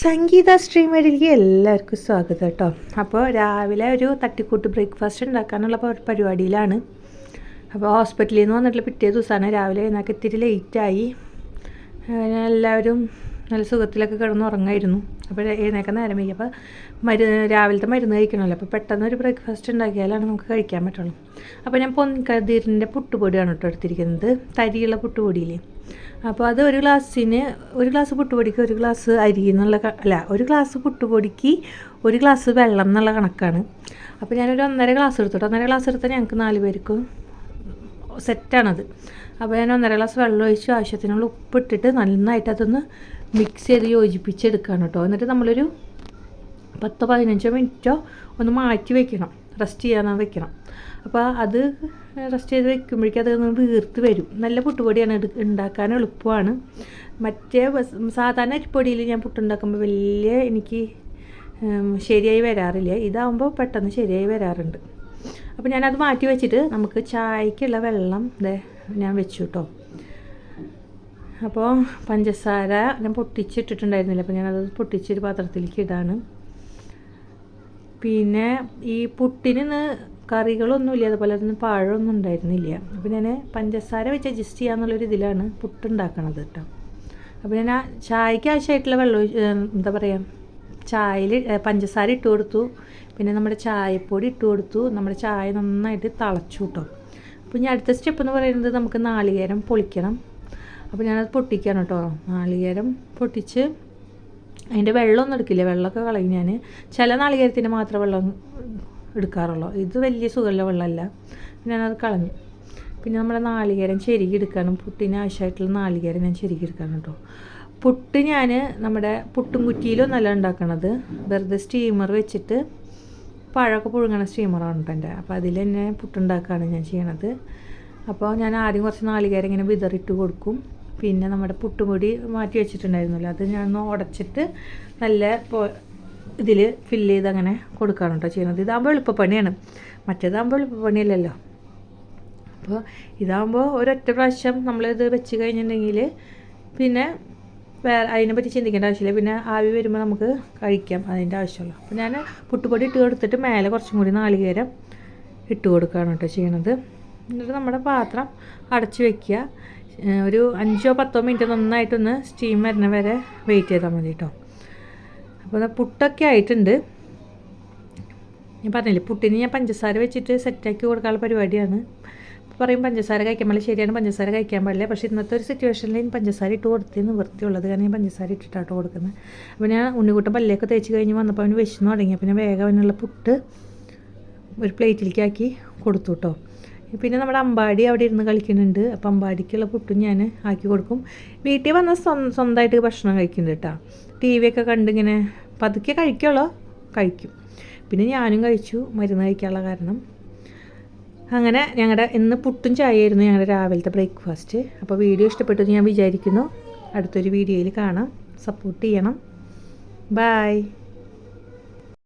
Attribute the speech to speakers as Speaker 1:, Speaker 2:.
Speaker 1: സംഗീത സ്ട്രീമേഡിലേക്ക് എല്ലാവർക്കും സ്വാഗതം കേട്ടോ. അപ്പോൾ രാവിലെ ഒരു തട്ടിക്കൂട്ട് ബ്രേക്ക്ഫാസ്റ്റ് ഉണ്ടാക്കാനുള്ള പരിപാടിയിലാണ്. അപ്പോൾ ഹോസ്പിറ്റലിൽ നിന്ന് വന്നിട്ടുള്ള പിറ്റേ ദിവസമാണ് രാവിലെ എഴുന്നേക്ക് ഇത്തിരി ലേറ്റായി എല്ലാവരും നല്ല സുഖത്തിലൊക്കെ കിടന്ന് ഉറങ്ങായിരുന്നു. അപ്പോൾ എഴുന്നേക്കാൻ നേരം വൈകി. അപ്പോൾ മരു രാവിലത്തെ മരുന്ന് കഴിക്കണമല്ലോ. അപ്പോൾ പെട്ടെന്ന് ഒരു ബ്രേക്ക്ഫാസ്റ്റ് ഉണ്ടാക്കിയാലാണ് നമുക്ക് കഴിക്കാൻ പറ്റുള്ളൂ. അപ്പോൾ ഞാൻ പൊൻകതിരിന്റെ പുട്ടുപൊടിയാണ് കേട്ടോ എടുത്തിരിക്കുന്നത്. തരിയുള്ള പുട്ടുപൊടിയില്ലേ? അപ്പോൾ അത് ഒരു ഗ്ലാസ്സിന് ഒരു ഗ്ലാസ് പുട്ടുപൊടിക്ക് ഒരു ഗ്ലാസ് അരി എന്നുള്ള അല്ല ഒരു ഗ്ലാസ് പുട്ടുപൊടിക്ക് ഒരു ഗ്ലാസ് വെള്ളം എന്നുള്ള കണക്കാണ്. അപ്പോൾ ഞാനൊരു ഒന്നര ഗ്ലാസ് എടുത്തു കേട്ടോ. ഒന്നര ഗ്ലാസ് എടുത്താൽ ഞങ്ങൾക്ക് നാല് പേർക്കും സെറ്റാണത്. അപ്പോൾ ഞാൻ ഒന്നര ഗ്ലാസ് വെള്ളം ഒഴിച്ച് ആവശ്യത്തിനുള്ള ഉപ്പിട്ടിട്ട് നന്നായിട്ട് അതൊന്ന് മിക്സ് ചെയ്ത് യോജിപ്പിച്ചെടുക്കുകയാണ് കേട്ടോ. എന്നിട്ട് നമ്മളൊരു പത്തോ പതിനഞ്ചോ മിനിറ്റോ ഒന്ന് മാറ്റി വെക്കണം. റെസ്റ്റ് ചെയ്യാൻ വെക്കണം. അപ്പോൾ അത് റെസ്റ്റ് ചെയ്ത് വെക്കുമ്പോഴേക്കും അത് വീർത്ത് വരും. നല്ല പുട്ടുപൊടിയാണ് ഉണ്ടാക്കാൻ എളുപ്പമാണ്. മറ്റേ സാധാരണ അരിപ്പൊടിയിൽ ഞാൻ പുട്ടുണ്ടാക്കുമ്പോൾ വലിയ എനിക്ക് ശരിയായി വരാറില്ല. ഇതാകുമ്പോൾ പെട്ടെന്ന് ശരിയായി വരാറുണ്ട്. അപ്പോൾ ഞാനത് മാറ്റി വെച്ചിട്ട് നമുക്ക് ചായക്കുള്ള വെള്ളം ഞാൻ വെച്ചു കേട്ടോ. അപ്പോൾ പഞ്ചസാര ഞാൻ പൊട്ടിച്ചിട്ടിട്ടുണ്ടായിരുന്നില്ല. അപ്പോൾ ഞാനത് പൊട്ടിച്ചൊരു പാത്രത്തിലേക്ക് ഇടാണ്. പിന്നെ ഈ പുട്ടിന് കറികളൊന്നുമില്ല. അതുപോലെ തന്നെ പഴമൊന്നും ഉണ്ടായിരുന്നില്ല. അപ്പോൾ ഞാൻ പഞ്ചസാര വെച്ച് അഡ്ജസ്റ്റ് ചെയ്യാന്നുള്ളൊരു ഇതിലാണ് പുട്ടുണ്ടാക്കണത് കേട്ടോ. അപ്പോൾ ഞാൻ ആ ചായക്ക് ആവശ്യമായിട്ടുള്ള വെള്ളം എന്താ പറയുക ചായയിൽ പഞ്ചസാര ഇട്ട് കൊടുത്തു. പിന്നെ നമ്മുടെ ചായപ്പൊടി ഇട്ട് കൊടുത്തു. നമ്മുടെ ചായ നന്നായിട്ട് തിളച്ചു കിട്ടും. അപ്പോൾ ഇനി അടുത്ത സ്റ്റെപ്പ് എന്ന് പറയുന്നത് നമുക്ക് നാളികേരം പൊളിക്കണം. അപ്പോൾ ഞാനത് പൊട്ടിക്കാണ് കേട്ടോ നാളികേരം പൊട്ടിച്ച് അതിന്റെ വെള്ളമൊന്നും എടുക്കില്ല. വെള്ളമൊക്കെ കളയും ഞാൻ ചില നാളികേരത്തിന്റെ മാത്രം വെള്ളം എടുക്കാറുള്ളൂ. ഇത് വലിയ സുഖമുള്ള വെള്ളമല്ല. ഞാനത് കളഞ്ഞു. പിന്നെ നമ്മുടെ നാളികേരം ചെരുകി എടുക്കാനും പുട്ടിന് ആവശ്യമായിട്ടുള്ള നാളികേരം ഞാൻ ചെരുകി എടുക്കണം കേട്ടോ പുട്ട് ഞാൻ നമ്മുടെ പുട്ടും കുറ്റിയിലൊന്നല്ല ഉണ്ടാക്കണത്. വെറുതെ സ്റ്റീമർ വെച്ചിട്ട് പഴമൊക്കെ പുഴുങ്ങണ സ്റ്റീമറാണ് കേട്ടോ എന്റെ. അപ്പോൾ അതിൽ തന്നെ പുട്ടുണ്ടാക്കുകയാണ് ഞാൻ ചെയ്യണത്. അപ്പോൾ ഞാൻ ആദ്യം കുറച്ച് നാളികേരം ഇങ്ങനെ വിതറിട്ട് കൊടുക്കും. പിന്നെ നമ്മുടെ പുട്ടുപൊടി മാറ്റി വെച്ചിട്ടുണ്ടായിരുന്നല്ലോ. അത് ഞാൻ ഒന്ന് ഉടച്ചിട്ട് നല്ല ഇതിൽ ഫില്ല് ചെയ്ത് അങ്ങനെ കൊടുക്കുകയാണ് കേട്ടോ ചെയ്യുന്നത്. ഇതാകുമ്പോൾ എളുപ്പപ്പണിയാണ്. മറ്റേതാകുമ്പോൾ എളുപ്പപ്പണിയല്ലല്ലോ. അപ്പോൾ ഇതാകുമ്പോൾ ഒരൊറ്റ പ്രാവശ്യം നമ്മളിത് വെച്ച് കഴിഞ്ഞിട്ടുണ്ടെങ്കിൽ പിന്നെ വേറെ അതിനെ പറ്റി ചിന്തിക്കേണ്ട ആവശ്യമില്ല. പിന്നെ ആവി വരുമ്പോൾ നമുക്ക് കഴിക്കാം അതിന്റെ ആവശ്യമുള്ളൂ. അപ്പോൾ ഞാൻ പുട്ടുപൊടി ഇട്ട് കൊടുത്തിട്ട് മേലെ കുറച്ചും കൂടി നാളികേരം ഇട്ട് കൊടുക്കുകയാണ് കേട്ടോ ചെയ്യണത്. എന്നിട്ട് നമ്മുടെ പാത്രം അടച്ചു വെക്കുക. ഏഹ് ഒരു അഞ്ചോ പത്തോ മിനിറ്റ് നന്നായിട്ടൊന്ന് സ്റ്റീം വരുന്ന വരെ വെയിറ്റ് ചെയ്താൽ മതി കേട്ടോ അപ്പോൾ പുട്ടൊക്കെ ആയിട്ടുണ്ട്. ഞാൻ പറഞ്ഞില്ലേ പുട്ടിന് ഞാൻ പഞ്ചസാര വെച്ചിട്ട് സെറ്റാക്കി കൊടുക്കാനുള്ള പരിപാടിയാണ്. പറയും പഞ്ചസാര കഴിക്കാൻ പാടില്ല. ശരിയാണ് പഞ്ചസാര കഴിക്കാൻ പാടില്ല. പക്ഷേ ഇന്നത്തെ ഒരു സിറ്റുവേഷനിൽ ഞാൻ പഞ്ചസാര ഇട്ട് കൊടുത്തേ നിവൃത്തിയുള്ളത് കാരണം ഞാൻ പഞ്ചസാര ഇട്ടിട്ടാട്ടോ കൊടുക്കുന്നത് അപ്പോൾ ഞാൻ ഉണ്ണിക്കുട്ടൻ പല്ലിയൊക്കെ തേച്ച് കഴിഞ്ഞ് വന്നപ്പോൾ അവന് വിശന്ന് തുടങ്ങി. അപ്പോൾ ഞാൻ വേഗം അവനുള്ള പുട്ട് ഒരു പ്ലേറ്റിലേക്ക് ആക്കി കൊടുത്തു കേട്ടോ പിന്നെ നമ്മുടെ അമ്പാടി അവിടെ ഇരുന്ന് കളിക്കുന്നുണ്ട്. അപ്പം അമ്പാടിക്കുള്ള പുട്ടും ഞാൻ ആക്കി കൊടുക്കും. വീട്ടിൽ വന്ന സ്വ- സ്വന്തമായിട്ട് ഭക്ഷണം കഴിക്കുന്നുണ്ട് കേട്ടോ. ടി വി ഒക്കെ കണ്ടിങ്ങനെ പതുക്കെ കഴിക്കുള്ളൂ. കഴിക്കും. പിന്നെ ഞാനും കഴിച്ചു. മരുന്ന് കഴിക്കാനുള്ള കാരണം. അങ്ങനെ ഞങ്ങളുടെ ഇന്ന് പുട്ടും ചായയായിരുന്നു ഞങ്ങളുടെ രാവിലത്തെ ബ്രേക്ക്ഫാസ്റ്റ് അപ്പോൾ വീഡിയോ ഇഷ്ടപ്പെട്ടു ഞാൻ വിചാരിക്കുന്നു. അടുത്തൊരു വീഡിയോയിൽ കാണാം. സപ്പോർട്ട് ചെയ്യണം. ബായ്